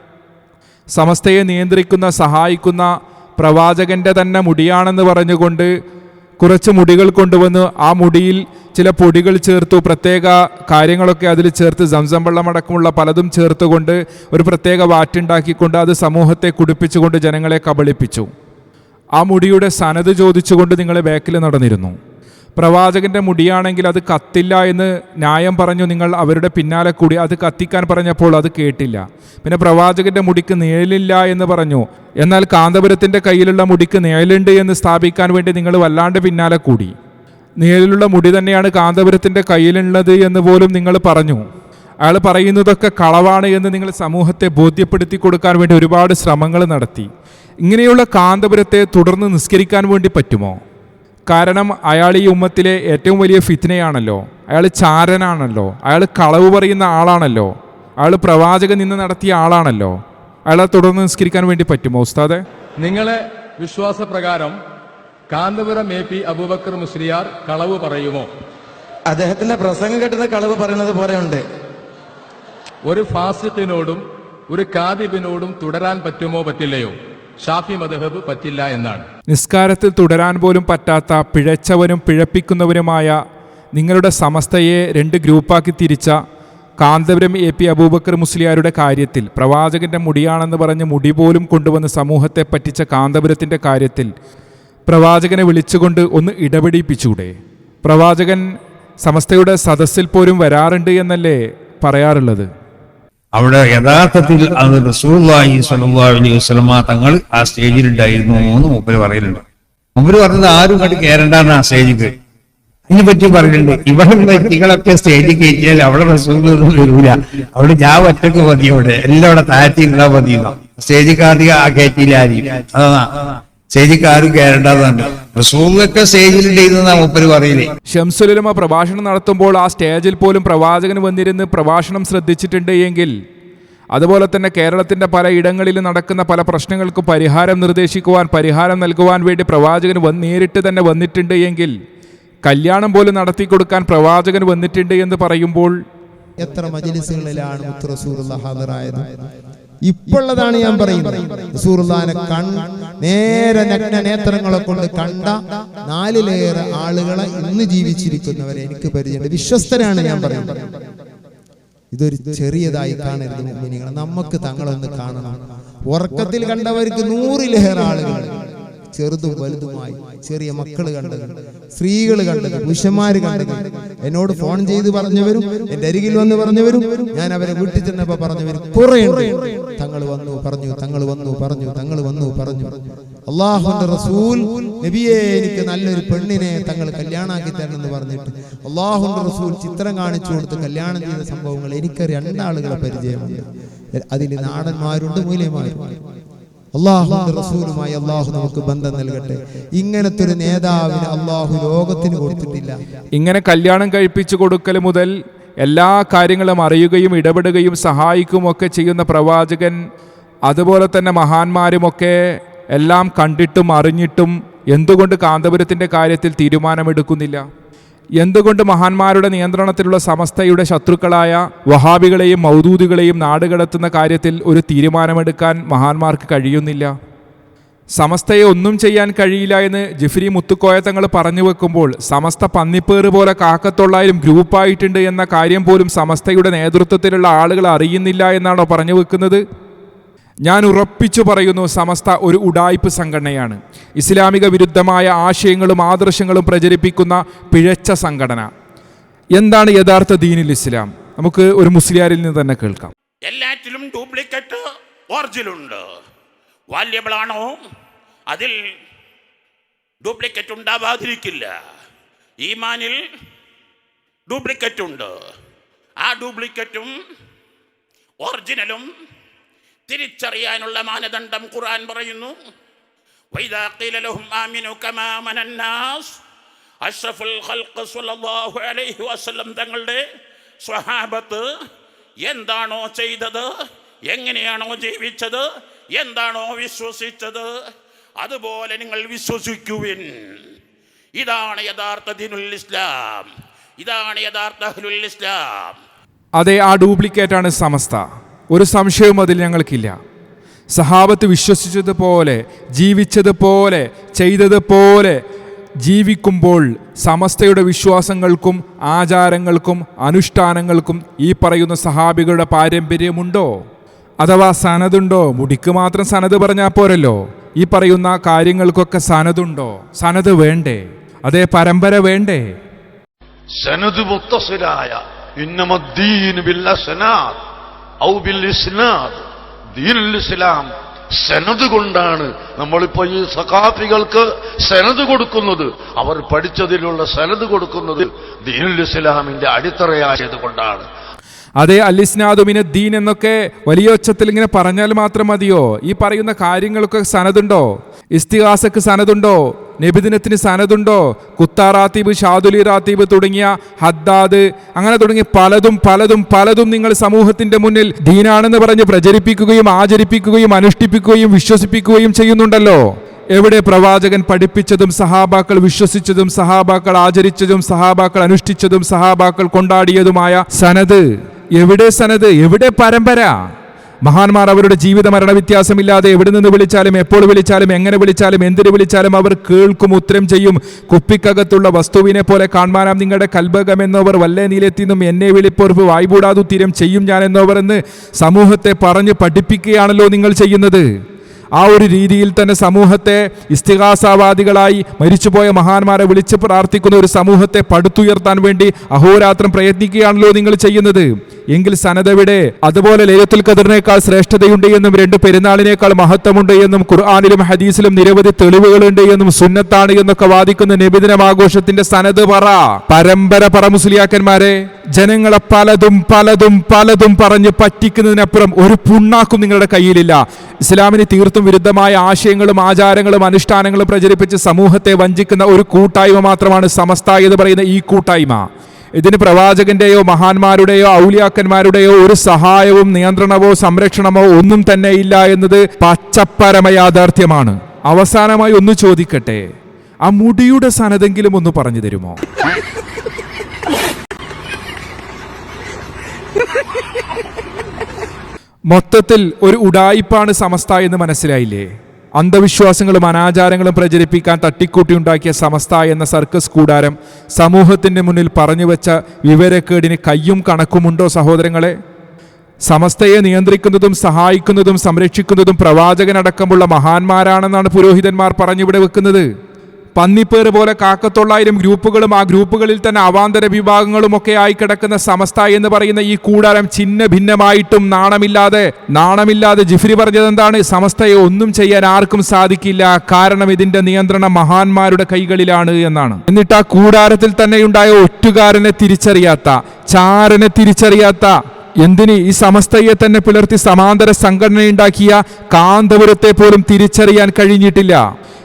സമസ്തയെ നിയന്ത്രിക്കുന്ന സഹായിക്കുന്ന പ്രവാചകന്റെ തന്നെ മുടിയാണെന്ന് പറഞ്ഞുകൊണ്ട് കുറച്ച് മുടികൾ കൊണ്ടുവന്ന് ആ മുടിയിൽ ചില പൊടികൾ ചേർത്തു പ്രത്യേക കാര്യങ്ങളൊക്കെ അതിൽ ചേർത്ത് സംസം വെള്ളമടക്കമുള്ള പലതും ചേർത്തുകൊണ്ട് ഒരു പ്രത്യേക വാറ്റുണ്ടാക്കിക്കൊണ്ട് അത് സമൂഹത്തെ കുടിപ്പിച്ചുകൊണ്ട് ജനങ്ങളെ കബളിപ്പിച്ചു. ആ മുടിയുടെ സനത് ചോദിച്ചുകൊണ്ട് നിങ്ങളെ ബാക്കിൽ നടന്നിരുന്നു. പ്രവാചകന്റെ മുടിയാണെങ്കിൽ അത് കത്തില്ല എന്ന് ന്യായം പറഞ്ഞു നിങ്ങൾ അവരുടെ പിന്നാലെ കൂടി അത് കത്തിക്കാൻ പറഞ്ഞപ്പോൾ അത് കേട്ടില്ല. പിന്നെ പ്രവാചകന്റെ മുടിക്ക് നിഴലില്ല എന്ന് പറഞ്ഞു. എന്നാൽ കാന്തപുരത്തിന്റെ കയ്യിലുള്ള മുടിക്ക് നിഴലുണ്ട് എന്ന് സ്ഥാപിക്കാൻ വേണ്ടി നിങ്ങൾ വല്ലാണ്ട് പിന്നാലെ കൂടി. നിഴലിലുള്ള മുടി തന്നെയാണ് കാന്തപുരത്തിന്റെ കയ്യിലുള്ളത് എന്ന് പോലും നിങ്ങൾ പറഞ്ഞു. അയാൾ പറയുന്നതൊക്കെ കളവാണ് എന്ന് നിങ്ങൾ സമൂഹത്തെ ബോധ്യപ്പെടുത്തി കൊടുക്കാൻ വേണ്ടി ഒരുപാട് ശ്രമങ്ങൾ നടത്തി. ഇങ്ങനെയുള്ള കാന്തപുരത്തെ തുടർന്ന് നിസ്കരിക്കാൻ വേണ്ടി പറ്റുമോ? കാരണം അയാൾ ഈ ഉമ്മത്തിലെ ഏറ്റവും വലിയ ഫിത്നയാണല്ലോ. അയാൾ ചാരനാണല്ലോ. അയാൾ കളവ് പറയുന്ന ആളാണല്ലോ. അയാൾ പ്രവാചകൻ നിന്ന് നടത്തിയ ആളാണല്ലോ. അയാളെ തുടർന്ന് നിസ്കരിക്കാൻ വേണ്ടി പറ്റുമോ ഉസ്താദെ? നിങ്ങളെ വിശ്വാസപ്രകാരം കാന്തപുരം എ പി അബൂബക്കർ മുസ്ലിയാർ കളവ് പറയുമോ? അദ്ദേഹത്തിന്റെ പ്രസംഗം കേട്ടുന്ന കളവ് പറയുന്നത് പോലെയുണ്ട്. ഉണ്ട് ഒരു ഫാസിഖിനോടും ഒരു കാദിബിനോടും തുടരാൻ പറ്റുമോ പറ്റില്ലയോ? ഷാഫി മദഹബ് പറ്റില്ല എന്നാണ്. നിസ്കാരത്തിൽ തുടരാൻ പോലും പറ്റാത്ത പിഴച്ചവരും പിഴപ്പിക്കുന്നവരുമായ നിങ്ങളുടെ സമസ്തയെ രണ്ട് ഗ്രൂപ്പാക്കി തിരിച്ച കാന്തപുരം എ പി അബൂബക്കർ മുസ്ലിയാരുടെ കാര്യത്തിൽ പ്രവാചകന്റെ മുടിയാണെന്ന് പറഞ്ഞ് മുടി പോലും കൊണ്ടുവന്ന് സമൂഹത്തെ പറ്റിച്ച കാന്തപുരത്തിന്റെ കാര്യത്തിൽ പ്രവാചകനെ വിളിച്ചുകൊണ്ട് ഒന്ന് ഇടപെടിപ്പിച്ചൂടെ. പ്രവാചകൻ സമസ്തയുടെ സദസ്സിൽ പോലും വരാറുണ്ട് എന്നല്ലേ പറയാറുള്ളത്? അവിടെ യഥാർത്ഥത്തിൽ അത് റസൂല്ലാഹി സലഹുലി അലൈഹി വസല്ലമ തങ്ങൾ ആ സ്റ്റേജിൽ ഉണ്ടായിരുന്നു എന്ന് മൂപ്പര് പറയലുണ്ട് മൂപ്പര് പറഞ്ഞത് ആരും കണ്ട് കയറേണ്ടാന്ന് ആ സ്റ്റേജിൽ ഇതിനെ പറ്റി പറയുന്നുണ്ട്. ഇവിടെ വ്യക്തികളൊക്കെ സ്റ്റേജിൽ കയറ്റിയാൽ അവിടെ റസൂലൊന്നും വരൂല. അവിടെ ഞാൻ ഒറ്റയ്ക്ക് മതി അവിടെ. എല്ലാം അവിടെ താഴ്ത്തി ഇരുന്നാ മതി സ്റ്റേജിൽ കാർത്തിക ആ കയറ്റിയില്ല ആരും അതാ. സ്റ്റേജിൽ ആരും കയറേണ്ടതാണ് റസൂലൊക്കെ സ്റ്റേജിൽ ചെയ്യുന്നതാ മൂപ്പര് പറയില്ലേ ഷംസുലുലമ പ്രഭാഷണം നടത്തുമ്പോൾ ആ സ്റ്റേജിൽ പോലും പ്രവാചകൻ വന്നിരുന്ന് പ്രഭാഷണം ശ്രദ്ധിച്ചിട്ടുണ്ട് എങ്കിൽ അതുപോലെ തന്നെ കേരളത്തിന്റെ പല ഇടങ്ങളിൽ നടക്കുന്ന പല പ്രശ്നങ്ങൾക്ക് പരിഹാരം നിർദ്ദേശിക്കുവാൻ പരിഹാരം നൽകുവാൻ വേണ്ടി പ്രവാചകൻ വന്ന് നേരിട്ട് തന്നെ വന്നിട്ടുണ്ട് എങ്കിൽ കല്യാണം പോലും നടത്തി കൊടുക്കാൻ പ്രവാചകൻ വന്നിട്ടുണ്ട് എന്ന് പറയുമ്പോൾ എത്ര മജലിസുകളിലാണ് ഇപ്പോഴതാണ് ഞാൻ പറയുന്നത്. റസൂറുല്ലാനെ കൺ നേരെ നഗ്ന നേത്രങ്ങളെ കൊണ്ട് കണ്ട നാലിലേറെ ആളുകളെ ഇന്ന് ജീവിച്ചിരിക്കുന്നവരെ എനിക്ക് പരിചയമുണ്ട്. വിശ്വസ്തരാണ് ഞാൻ പറയുന്നത്. ഇതൊരു ചെറിയതായി കാണരുത് നിങ്ങൾ നമുക്ക് തങ്ങളൊന്ന് കാണണം. ഉറക്കത്തിൽ കണ്ടവർക്ക് നൂറിലേറെ ആളുകൾ. ചെറുതും വലുതുമായി ചെറിയ മക്കൾ കണ്ടത് സ്ത്രീകൾ കണ്ടത് പുരുഷന്മാര് കണ്ടത്. എന്നോട് ഫോൺ ചെയ്ത് പറഞ്ഞവരും എന്റെ അരികിൽ വന്ന് പറഞ്ഞവരും ഞാൻ അവരെ വീട്ടിൽ ചെന്നപ്പോ പറഞ്ഞവരും കുറേ തങ്ങൾ വന്നു പറഞ്ഞു തങ്ങൾ വന്നു പറഞ്ഞു തങ്ങൾ വന്നു പറഞ്ഞു. അള്ളാഹുന്റെ റസൂൽ നബിയെ എനിക്ക് നല്ലൊരു പെണ്ണിനെ തങ്ങൾ കല്യാണാക്കി തരണം എന്ന് പറഞ്ഞിട്ട് അള്ളാഹുന്റെ റസൂൽ ചിത്രം കാണിച്ചു കൊടുത്ത് കല്യാണം ചെയ്ത സംഭവങ്ങൾ എനിക്ക് രണ്ടാളുകളെ പരിചയമുണ്ട്. അതിൽ നാടന്മാരുണ്ട് മൂല്യമാരുണ്ട് അള്ളാഹുന്റെ റസൂലുമായി അള്ളാഹു നമുക്ക് ബന്ധം നൽകട്ടെ. ഇങ്ങനത്തെ ഒരു നേതാവിന് അള്ളാഹു ലോകത്തിന് കൊടുത്തിട്ടില്ല. ഇങ്ങനെ കല്യാണം കഴിപ്പിച്ചു കൊടുക്കൽ മുതൽ എല്ലാ കാര്യങ്ങളും അറിയുകയും ഇടപെടുകയും സഹായിക്കുകയും ഒക്കെ ചെയ്യുന്ന പ്രവാചകൻ അതുപോലെ തന്നെ മഹാന്മാരുമൊക്കെ എല്ലാം കണ്ടിട്ടും അറിഞ്ഞിട്ടും എന്തുകൊണ്ട് കാന്തപുരത്തിന്റെ കാര്യത്തിൽ തീരുമാനമെടുക്കുന്നില്ല? എന്തുകൊണ്ട് മഹാന്മാരുടെ നിയന്ത്രണത്തിലുള്ള സമസ്തയുടെ ശത്രുക്കളായ വഹാബികളെയും മൗദൂദികളെയും നാടുകടത്തുന്ന കാര്യത്തിൽ ഒരു തീരുമാനമെടുക്കാൻ മഹാന്മാർക്ക് കഴിയുന്നില്ല? സമസ്തയെ ഒന്നും ചെയ്യാൻ കഴിയില്ല എന്ന് ജിഫ്രി മുത്തുക്കോയ തങ്ങൾ പറഞ്ഞു വെക്കുമ്പോൾ സമസ്ത പന്നിപ്പേറ് പോലെ കാക്കത്തൊള്ളായിരം ഗ്രൂപ്പായിട്ടുണ്ട് എന്ന കാര്യം പോലും സമസ്തയുടെ നേതൃത്വത്തിലുള്ള ആളുകൾ അറിയുന്നില്ല എന്നാണോ പറഞ്ഞു വെക്കുന്നത്? ഞാൻ ഉറപ്പിച്ചു പറയുന്നു സമസ്ത ഒരു ഉടായ്പ് സംഘടനയാണ്. ഇസ്ലാമിക വിരുദ്ധമായ ആശയങ്ങളും ആദർശങ്ങളും പ്രചരിപ്പിക്കുന്ന പിഴച്ച സംഘടന. എന്താണ് യഥാർത്ഥ ദീനിൽ ഇസ്ലാം? നമുക്ക് ഒരു മുസ്ലിയാരിൽ നിന്ന് തന്നെ കേൾക്കാം. എല്ലാറ്റിലും ഡ്യൂപ്ലിക്കേറ്റ് ഒറിജിനുണ്ട് വാല്യബിൾ ആണോ? അതിൽ ഡ്യൂപ്ലിക്കേറ്റ് ഉണ്ടാവാതിരിക്കില്ല. ഈമാനിൽ ഡ്യൂപ്ലിക്കേറ്റ് ഉണ്ട്. ആ ഡ്യൂപ്ലിക്കേറ്റും ഒറിജിനലും തിരിച്ചറിയാനുള്ള മാനദണ്ഡം ഖുർആൻ പറയുന്നു. അലൈഹി വസല്ലം തങ്ങളുടെ സ്വഹാബത്ത് എന്താണോ ചെയ്തത് എങ്ങനെയാണോ ജീവിച്ചത് എന്താണോ വിശ്വസിച്ചത് അതുപോലെ നിങ്ങൾ വിശ്വസിക്കുവിൻ. ഇതാണ് യഥാർത്ഥ ദിനുൽ ഇസ്ലാം. ഇതാണ് യഥാർത്ഥ ഇസ്ലാം. അതെ ആ ഡ്യൂപ്ലിക്കേറ്റ് ആണ് സമസ്ത. ഒരു സംശയവും അതിൽ ഞങ്ങൾക്കില്ല. സഹാബത്ത് വിശ്വസിച്ചതുപോലെ ജീവിച്ചതുപോലെ ചെയ്തതുപോലെ ജീവിക്കുമ്പോൾ സമസ്തയുടെ വിശ്വാസങ്ങൾക്കും ആചാരങ്ങൾക്കും അനുഷ്ഠാനങ്ങൾക്കും ഈ പറയുന്ന സഹാബികളുടെ പാരമ്പര്യമുണ്ടോ? അഥവാ സനതുണ്ടോ? മുടിക്ക് മാത്രം സനത് പറഞ്ഞാൽ പോരല്ലോ. ഈ പറയുന്ന കാര്യങ്ങൾക്കൊക്കെ സനതുണ്ടോ? സനത് വേണ്ടേ? അതേ പരമ്പര വേണ്ടേ? സനത് ബില്ല അസ്നാദ് ഔ ബിൽ ഇസ്നാദ് ഇസ്ലാം സെനത് കൊണ്ടാണ് നമ്മളിപ്പോ ഈ സഖാഫികൾക്ക് സെനത് കൊടുക്കുന്നത്. അവർ പഠിച്ചതിലുള്ള സെനത് കൊടുക്കുന്നത് ദീനുൽ ഇസ്ലാമിന്റെ അടിത്തറയായത് കൊണ്ടാണ്. അതേ അലിസ്നാദുമിന് ദീൻ എന്നൊക്കെ വലിയ ഒച്ചത്തിൽ ഇങ്ങനെ പറഞ്ഞാൽ മാത്രം മതിയോ? ഈ പറയുന്ന കാര്യങ്ങൾക്ക് സനതുണ്ടോ ഇസ്തിഹാസക്ക് സനതുണ്ടോ നബിദിനത്തിന് സനതുണ്ടോ കുത്താ റാത്തീബ് ഷാദുലി റാത്തീബ് തുടങ്ങിയ ഹദ്ദാദ്. അങ്ങനെ തുടങ്ങി പലതും പലതും പലതും നിങ്ങൾ സമൂഹത്തിന്റെ മുന്നിൽ ദീനാണെന്ന് പറഞ്ഞ് പ്രചരിപ്പിക്കുകയും ആചരിപ്പിക്കുകയും അനുഷ്ഠിപ്പിക്കുകയും വിശ്വസിപ്പിക്കുകയും ചെയ്യുന്നുണ്ടല്ലോ. എവിടെ പ്രവാചകൻ പഠിപ്പിച്ചതും സഹാബാക്കൾ വിശ്വസിച്ചതും സഹാബാക്കൾ ആചരിച്ചതും സഹാബാക്കൾ അനുഷ്ഠിച്ചതും സഹാബാക്കൾ കൊണ്ടാടിയതുമായ സനത് എവിടെ സനത് എവിടെ പരമ്പര? മഹാന്മാർ അവരുടെ ജീവിത മരണ വ്യത്യാസമില്ലാതെ എവിടെ നിന്ന് വിളിച്ചാലും എപ്പോൾ വിളിച്ചാലും എങ്ങനെ വിളിച്ചാലും എന്തിനു വിളിച്ചാലും അവർ കേൾക്കും ഉത്തരം ചെയ്യും. കുപ്പിക്കകത്തുള്ള വസ്തുവിനെ പോലെ കാണാനാം നിങ്ങളുടെ കൽബകമെന്നവർ വല്ലേ നീലെത്തിന്നും എന്നെ വിളിപ്പോർപ്പ് വായ്പൂടാതുത്തിരം ചെയ്യും ഞാൻ എന്നവർ എന്ന് സമൂഹത്തെ പറഞ്ഞ് പഠിപ്പിക്കുകയാണല്ലോ നിങ്ങൾ ചെയ്യുന്നത്. ആ ഒരു രീതിയിൽ തന്നെ സമൂഹത്തെ ഇസ്തിഹാസാവാദികളായി മരിച്ചുപോയ മഹാന്മാരെ വിളിച്ച് പ്രാർത്ഥിക്കുന്ന ഒരു സമൂഹത്തെ പടുത്തുയർത്താൻ വേണ്ടി അഹോരാത്രം പ്രയത്നിക്കുകയാണല്ലോ നിങ്ങൾ ചെയ്യുന്നത്. എങ്കിൽ സനതവിടെ അതുപോലെ ലൈലത്തുൽ ഖദറിനേക്കാൾ ശ്രേഷ്ഠതയുണ്ട് എന്നും രണ്ട് പെരുന്നാളിനേക്കാൾ മഹത്വമുണ്ട് എന്നും ഖുർആാനിലും ഹദീസിലും നിരവധി തെളിവുകളുണ്ട് എന്നും സുന്നത്താണ് എന്നൊക്കെ വാദിക്കുന്ന നബിദിനം ആഘോഷത്തിന്റെ സനത് പറ. പരമ്പര പറ മുസ്ലിയാക്കന്മാരെ. ജനങ്ങളെ പലതും പലതും പലതും പറഞ്ഞ് പറ്റിക്കുന്നതിനപ്പുറം ഒരു പുണ്ണാക്കും നിങ്ങളുടെ കയ്യിലില്ല. ഇസ്ലാമിനെ തീർത്തും വിരുദ്ധമായ ആശയങ്ങളും ആചാരങ്ങളും അനുഷ്ഠാനങ്ങളും പ്രചരിപ്പിച്ച് സമൂഹത്തെ വഞ്ചിക്കുന്ന ഒരു കൂട്ടായ്മ മാത്രമാണ് സമസ്ത എന്ന് പറയുന്ന ഈ കൂട്ടായ്മ. ഇതിന് പ്രവാചകന്റെയോ മഹാന്മാരുടെയോ ഔലിയാക്കന്മാരുടെയോ ഒരു സഹായവും നിയന്ത്രണമോ സംരക്ഷണമോ ഒന്നും തന്നെ ഇല്ല എന്നത് പച്ചപ്പരമ യാഥാർത്ഥ്യമാണ്. അവസാനമായി ഒന്ന് ചോദിക്കട്ടെ ആ മുടിയുടെ സനതെങ്കിലും ഒന്ന് പറഞ്ഞു തരുമോ? മൊത്തത്തിൽ ഒരു ഉടായിപ്പാണ് സമസ്ത എന്ന് മനസ്സിലായില്ലേ? അന്ധവിശ്വാസങ്ങളും അനാചാരങ്ങളും പ്രചരിപ്പിക്കാൻ തട്ടിക്കൂട്ടിയുണ്ടാക്കിയ സമസ്ത എന്ന സർക്കസ് കൂടാരം സമൂഹത്തിന്റെ മുന്നിൽ പറഞ്ഞു വെച്ച വിവരക്കേടിന് കയ്യും കണക്കുമുണ്ടോ സഹോദരങ്ങളെ? സമസ്തയെ നിയന്ത്രിക്കുന്നതും സഹായിക്കുന്നതും സംരക്ഷിക്കുന്നതും പ്രവാചകനടക്കമുള്ള മഹാന്മാരാണെന്നാണ് പുരോഹിതന്മാർ പറഞ്ഞിവിടെ വെക്കുന്നത്. പന്നിപ്പേറ് പോലെ കാക്കത്തൊള്ളായിരം ഗ്രൂപ്പുകളും ആ ഗ്രൂപ്പുകളിൽ തന്നെ അവാന്തര വിഭാഗങ്ങളും ഒക്കെ ആയി കിടക്കുന്ന സമസ്ത എന്ന് പറയുന്ന ഈ കൂടാരം ചിന്ന ഭിന്നമായിട്ടും നാണമില്ലാതെ നാണമില്ലാതെ ജിഫ്രി പറഞ്ഞത് എന്താണ്? സമസ്തയെ ഒന്നും ചെയ്യാൻ ആർക്കും സാധിക്കില്ല. കാരണം ഇതിന്റെ നിയന്ത്രണം മഹാന്മാരുടെ കൈകളിലാണ് എന്നാണ്. എന്നിട്ട് ആ കൂടാരത്തിൽ തന്നെ ഉണ്ടായ ഒറ്റുകാരനെ തിരിച്ചറിയാത്ത ചാരനെ തിരിച്ചറിയാത്ത എന്തിന് ഈ സമസ്തയെ തന്നെ പുലർത്തി സമാന്തര സംഘടനയുണ്ടാക്കിയ കാന്തപുരത്തെ പോലും തിരിച്ചറിയാൻ കഴിഞ്ഞിട്ടില്ല.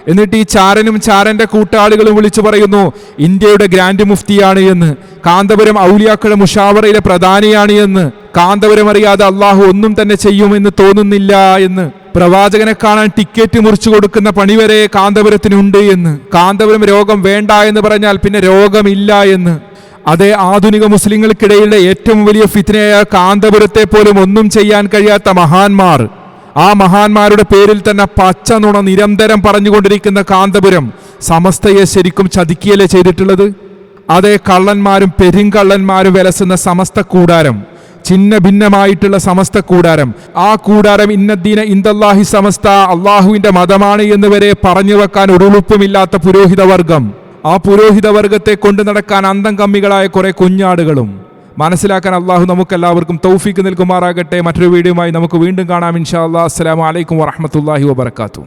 എന്നിട്ട് ഈ ചാരനും ചാരന്റെ കൂട്ടാളികളും വിളിച്ചു പറയുന്നു ഇന്ത്യയുടെ ഗ്രാൻഡ് മുഫ്തിയാണ് എന്ന് കാന്തപുരം ഔലിയാക്കളുടെ മുഷാവറയിലെ പ്രധാനിയാണ് എന്ന് കാന്തപുരം അറിയാതെ അള്ളാഹു ഒന്നും തന്നെ ചെയ്യുമെന്ന് തോന്നുന്നില്ല എന്ന് പ്രവാചകനെ കാണാൻ ടിക്കറ്റ് മുറിച്ചു കൊടുക്കുന്ന പണി വരെ കാന്തപുരത്തിനുണ്ട് എന്ന് കാന്തപുരം രോഗം വേണ്ട എന്ന് പറഞ്ഞാൽ പിന്നെ രോഗമില്ല എന്ന് അതേ ആധുനിക മുസ്ലിങ്ങൾക്കിടയിലെ ഏറ്റവും വലിയ ഫിത്നയായ കാന്തപുരത്തെ പോലും ഒന്നും ചെയ്യാൻ കഴിയാത്ത മഹാന്മാർ. ആ മഹാന്മാരുടെ പേരിൽ തന്നെ പച്ച നുണ നിരന്തരം പറഞ്ഞുകൊണ്ടിരിക്കുന്ന കാന്തപുരം സമസ്തയെ ശരിക്കും ചതിക്കുകയല്ലേ ചെയ്തിട്ടുള്ളത്? അതേ കള്ളന്മാരും പെരുങ്കള്ളന്മാരും വിലസുന്ന സമസ്ത കൂടാരം ചിന്ന ഭിന്നമായിട്ടുള്ള സമസ്ത കൂടാരം. ആ കൂടാരം ഇന്നദ്ദീന ഇന്ദല്ലാഹി സമസ്ത അള്ളാഹുവിന്റെ മതമാണ് എന്ന് വരെ പറഞ്ഞു വെക്കാൻ ഒരുളുപ്പുമില്ലാത്ത പുരോഹിതവർഗം. ആ പുരോഹിതവർഗത്തെ കൊണ്ടു നടക്കാൻ അന്തം കമ്മികളായ കുറെ കുഞ്ഞാടുകളും മനസ്സിലാക്കാൻ അള്ളാഹു നമുക്കെല്ലാവർക്കും തൗഫീക്ക് നൽകുമാറാകട്ടെ. മറ്റൊരു വീഡിയോയുമായി നമുക്ക് വീണ്ടും കാണാം. ഇൻഷാ അള്ളാഹ് അസ്സലാമു അലൈക്കും വറഹമത്തല്ലാഹി വബർക്കാത്തു